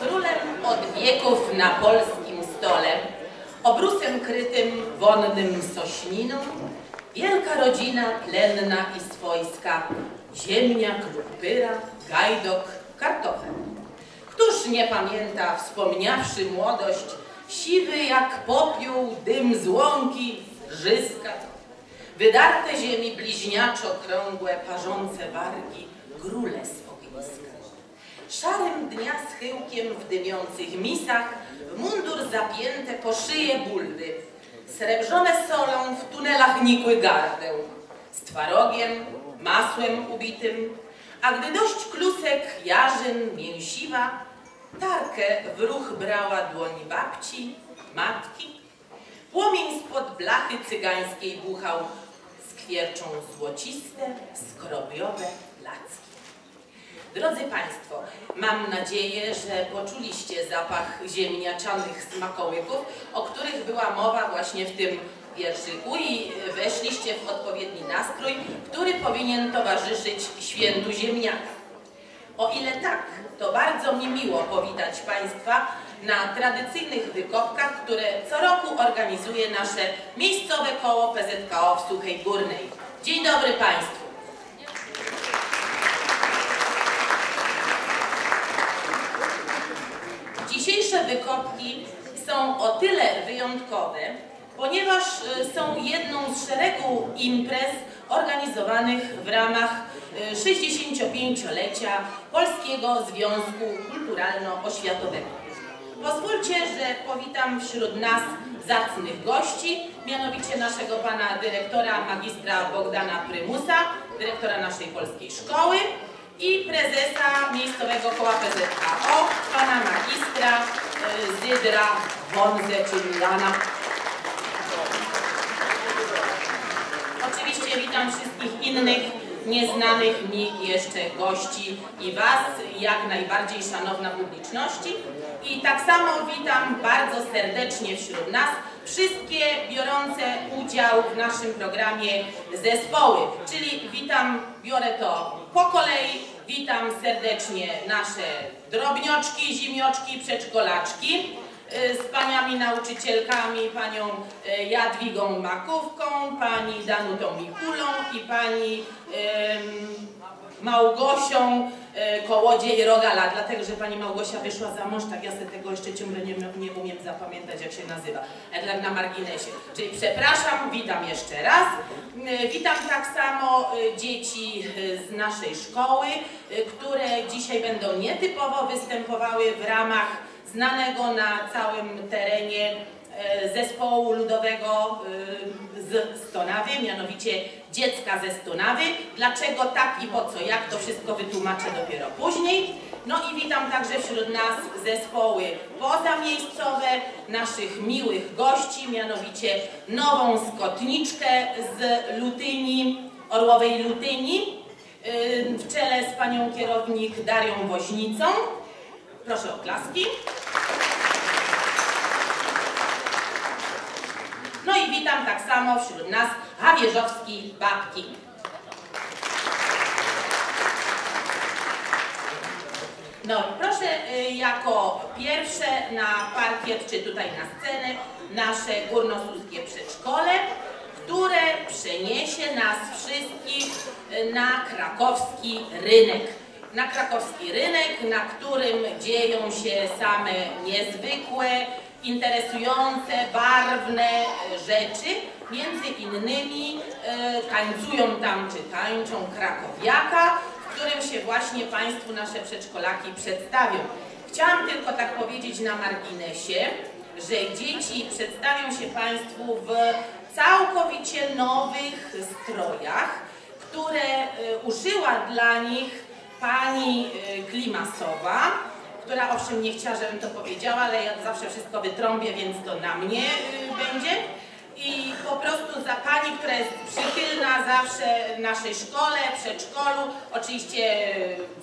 Królem od wieków na polskim stole, obrusem krytym wonnym sośniną, wielka rodzina plenna i swojska, ziemniak lub pyra, gajdok, kartofel. Któż nie pamięta, wspomniawszy młodość, siwy jak popiół, dym z łąki, żyska, wydarte ziemi bliźniaczo krągłe, parzące wargi, grule z ogniska. Szarym dnia schyłkiem w dymiących misach, w mundur zapięte po szyję bulwy, srebrzone solą w tunelach nikły gardeł, z twarogiem, masłem ubitym, a gdy dość klusek, jarzyn, mięsiwa, tarkę w ruch brała dłoń babci, matki, płomień spod blachy cygańskiej buchał, skwierczą złociste, skrobiowe placki. Drodzy Państwo, mam nadzieję, że poczuliście zapach ziemniaczanych smakołyków, o których była mowa właśnie w tym wierszyku i weszliście w odpowiedni nastrój, który powinien towarzyszyć świętu ziemniaka. O ile tak, to bardzo mi miło powitać Państwa na tradycyjnych wykopkach, które co roku organizuje nasze miejscowe koło PZKO w Suchej Górnej. Dzień dobry Państwu. Dzisiejsze wykopki są o tyle wyjątkowe, ponieważ y, są jedną z szeregu imprez organizowanych w ramach 65-lecia y, Polskiego Związku Kulturalno-Oświatowego. Pozwólcie, że powitam wśród nas zacnych gości, mianowicie naszego pana dyrektora magistra Bogdana Prymusa, dyrektora naszej polskiej szkoły, i prezesa miejscowego koła PZKO, pana magistra y, Zydra Wonze, czyli Jana. Oczywiście witam wszystkich innych nieznanych mi jeszcze gości i Was, jak najbardziej szanowna publiczności. I tak samo witam bardzo serdecznie wśród nas wszystkie biorące udział w naszym programie zespoły, czyli witam, biorę to po kolei, witam serdecznie nasze drobnioczki, zimioczki, przedszkolaczki y, z paniami nauczycielkami, panią y, Jadwigą Makówką, pani Danutą Mikulą i pani Małgosią e, Kołodziej Rogala, dlatego że pani Małgosia wyszła za mąż, tak ja sobie tego jeszcze ciągle nie, nie umiem zapamiętać jak się nazywa, tak na marginesie. Czyli przepraszam, witam jeszcze raz. E, witam tak samo e, dzieci z naszej szkoły, które dzisiaj będą nietypowo występowały w ramach znanego na całym terenie zespołu ludowego z Stonawy, mianowicie dziecka ze Stonawy. Dlaczego tak i po co, jak to wszystko wytłumaczę dopiero później. No i witam także wśród nas zespoły pozamiejscowe, naszych miłych gości, mianowicie nową skotniczkę z Lutyni, Orłowej Lutyni, w czele z panią kierownik Darią Woźnicą. Proszę o klaski. No witam tak samo wśród nas Hawierzowski Babki. No, proszę y, jako pierwsze na parkiet, czy tutaj na scenę, nasze górnosłuskie przedszkole, które przeniesie nas wszystkich y, na krakowski rynek. Na krakowski rynek, na którym dzieją się same niezwykłe, interesujące, barwne rzeczy. Między innymi e, tańcują tam, czy tańczą krakowiaka, w którym się właśnie Państwu nasze przedszkolaki przedstawią. Chciałam tylko tak powiedzieć na marginesie, że dzieci przedstawią się Państwu w całkowicie nowych strojach, które e, uszyła dla nich pani e, Klimasowa, która owszem nie chciała, żebym to powiedziała, ale ja zawsze wszystko wytrąbię, więc to na mnie y, będzie. I po prostu za pani, która jest przychylna zawsze naszej szkole, przedszkolu, oczywiście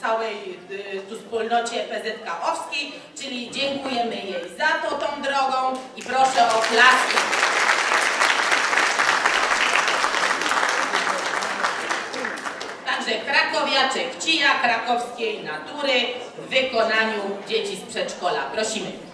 całej y, tu wspólnocie PZK-owskiej, czyli dziękujemy jej za to tą drogą i proszę o klaski. Także krakowiaczek cija krakowskiej natury w wykonaniu dzieci z przedszkola. Prosimy.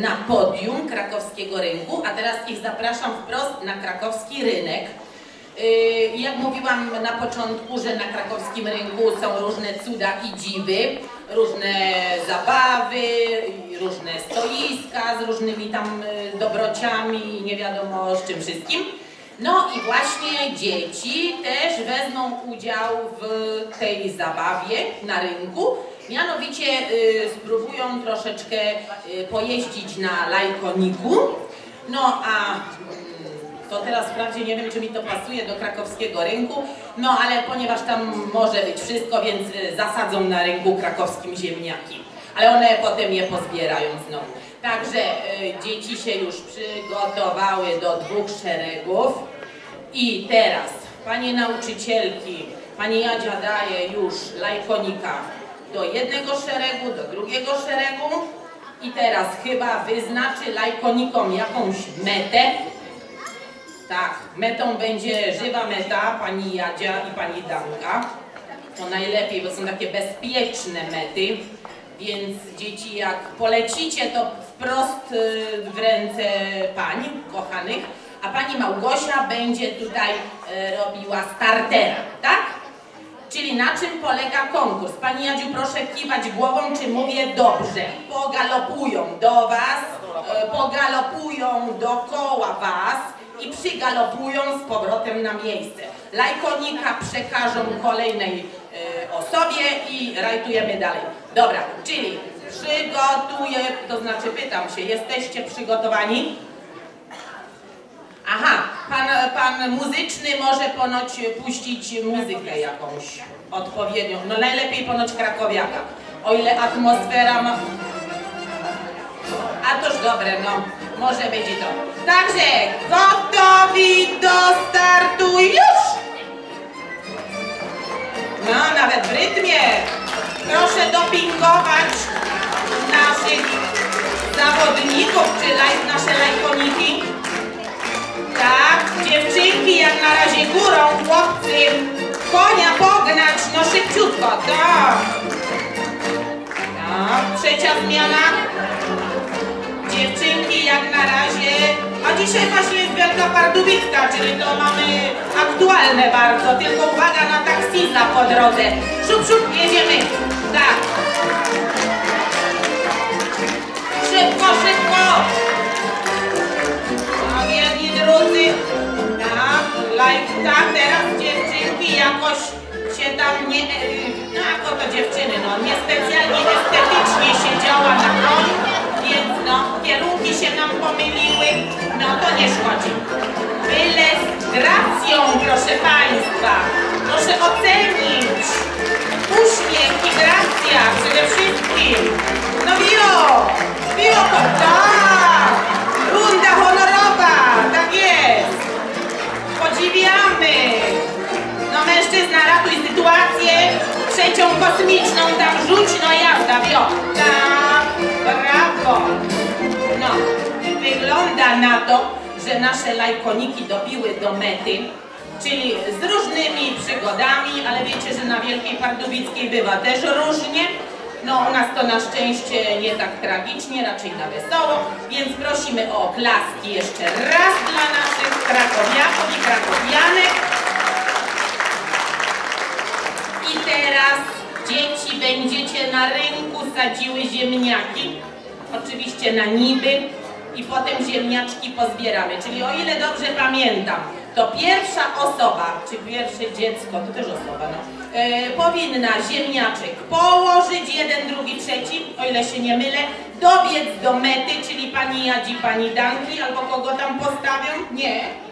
Na podium krakowskiego rynku, a teraz ich zapraszam wprost na krakowski rynek. Yy, Jak mówiłam na początku, że na krakowskim rynku są różne cuda i dziwy, różne zabawy, różne stoiska z różnymi tam yy, dobrociami i nie wiadomo z czym wszystkim. No i właśnie dzieci też wezmą udział w tej zabawie na rynku. Mianowicie y, spróbują troszeczkę y, pojeździć na lajkoniku. No a mm, to teraz wprawdzie nie wiem, czy mi to pasuje do krakowskiego rynku, no ale ponieważ tam może być wszystko, więc y, zasadzą na rynku krakowskim ziemniaki. Ale one potem je pozbierają znowu. Także y, dzieci się już przygotowały do dwóch szeregów. I teraz, panie nauczycielki, pani Jadzia daje już lajkonika do jednego szeregu, do drugiego szeregu. I teraz chyba wyznaczy lajkonikom jakąś metę. Tak, metą będzie żywa meta, pani Jadzia i pani Danka. To najlepiej, bo są takie bezpieczne mety. Więc dzieci, jak polecicie, to wprost y, w ręce pań kochanych, a pani Małgosia będzie tutaj y, robiła startera, tak? Czyli na czym polega konkurs? Pani Jadziu, proszę kiwać głową, czy mówię dobrze. Pogalopują do Was, y, pogalopują dookoła Was i przygalopują z powrotem na miejsce. Lajkonika przekażą kolejnej y, osobie i rajtujemy dalej. Dobra, czyli przygotuję, to znaczy pytam się, jesteście przygotowani? Aha, muzyczny może ponoć puścić muzykę jakąś odpowiednią, no najlepiej ponoć krakowiaka, o ile atmosfera ma... A toż dobre, no, może i to. Także, gotowi do startu już! No, nawet w rytmie. Proszę dopingować naszych zawodników, czy laj, nasze lajkoniki. Tak, dziewczynki jak na razie górą, chłopcy konia pognać, no szybciutko, tak. Tak, trzecia zmiana. Dziewczynki jak na razie, a dzisiaj właśnie jest Wielka Pardubicka, czyli to mamy aktualne bardzo, tylko uwaga na taksista po drodze. Szup, szup, jedziemy. Tak. Szybko, szybko. Drudzy. Tak, teraz dziewczynki jakoś się tam nie, no jak to dziewczyny, no niespecjalnie estetycznie siedziała na koniu, więc no kierunki się nam pomyliły, no to nie szkodzi. Byle z gracją, proszę Państwa, proszę ocenić uśmiech kosmiczną tam rzuć, no jazda, wio. Tak, brawo. No, wygląda na to, że nasze lajkoniki dobiły do mety, czyli z różnymi przygodami, ale wiecie, że na Wielkiej Pardubickiej bywa też różnie. No u nas to na szczęście nie tak tragicznie, raczej na wesoło, więc prosimy o oklaski jeszcze raz dla naszych krakowiaków i krakowianek. I teraz dzieci będziecie na rynku sadziły ziemniaki, oczywiście na niby i potem ziemniaczki pozbieramy. Czyli o ile dobrze pamiętam, to pierwsza osoba, czy pierwsze dziecko, to też osoba, no, e, powinna ziemniaczek położyć, jeden, drugi, trzeci, o ile się nie mylę, dobiec do mety, czyli pani Jadzi, pani Danki, albo kogo tam postawią? Nie.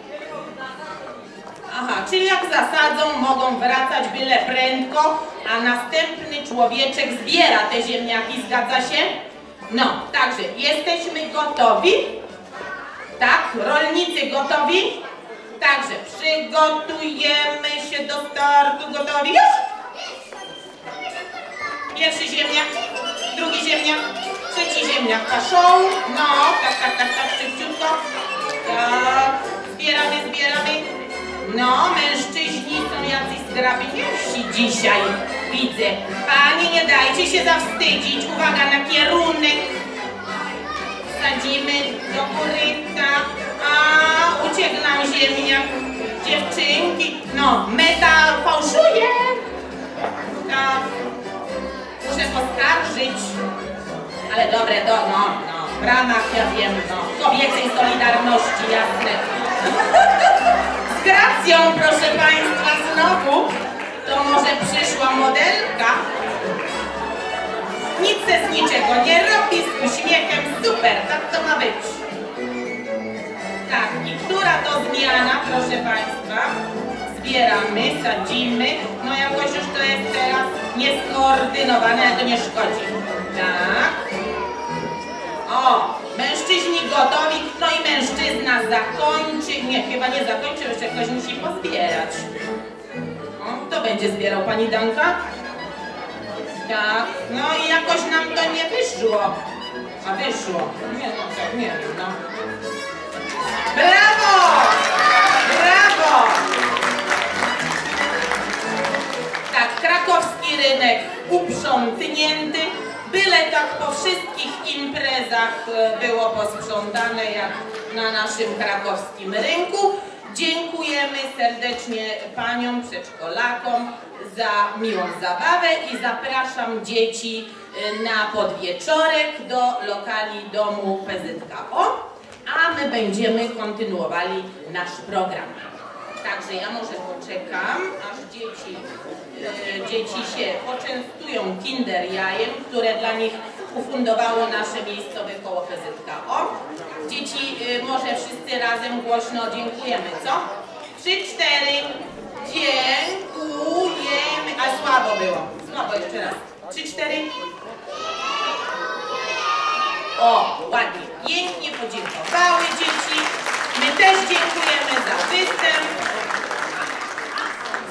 Aha, czyli jak zasadzą, mogą wracać byle prędko, a następny człowieczek zbiera te ziemniaki, zgadza się? No, także jesteśmy gotowi? Tak, rolnicy gotowi? Także przygotujemy się do startu, gotowi już? Pierwszy ziemniak, drugi ziemniak, trzeci ziemniak paszą. No, tak, tak, tak, tak, szybciutko. Tak, zbieramy, zbieramy. No, mężczyźni są jacyś zgrabniusi dzisiaj, widzę. Panie, nie dajcie się zawstydzić. Uwaga na kierunek. Sadzimy do korytka. A, uciekł nam ziemniak. Dziewczynki, no, meta fałszuje. Tak. Muszę poskarżyć. Ale dobre, to no, no, w ramach, ja wiem, no, kobiecej solidarności, jasne. Z gracją, proszę Państwa, znowu. To może przyszła modelka. Nic ze z niczego nie robi, z uśmiechem, super, tak to ma być. Tak, i która to zmiana, proszę Państwa? Zbieramy, sadzimy, no jakoś już to jest teraz nieskoordynowane, ale to nie szkodzi. Tak. O, mężczyźni gotowi, no i mężczyzna zakończy, nie, chyba nie zakończy, jeszcze ktoś musi pozbierać. O, to będzie zbierał Pani Danka? Tak, no i jakoś nam to nie wyszło. A wyszło. Nie, no tak, nie wiem, no. Brawo! Brawo! Tak, krakowski rynek uprzątnięty. Byle tak po wszystkich imprezach e, było posprzątane jak na naszym krakowskim rynku. Dziękujemy serdecznie paniom przedszkolakom za miłą zabawę i zapraszam dzieci e, na podwieczorek do lokali domu PZKO, a my będziemy kontynuowali nasz program. Także ja może poczekam, aż dzieci, e, dzieci się poczęstują kinder jajem, które dla nich ufundowało nasze miejscowe koło PZKO. Dzieci, e, może wszyscy razem głośno dziękujemy, co? Trzy, cztery. Dziękujemy. A słabo było. Słabo jeszcze raz. Trzy, cztery. O, ładnie, pięknie podziękowały dzieci. My też dziękujemy za występ,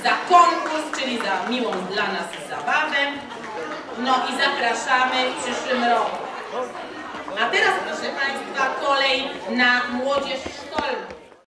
za konkurs, czyli za miłą dla nas zabawę. No i zapraszamy w przyszłym roku. A teraz, proszę Państwa, kolej na młodzież szkolną.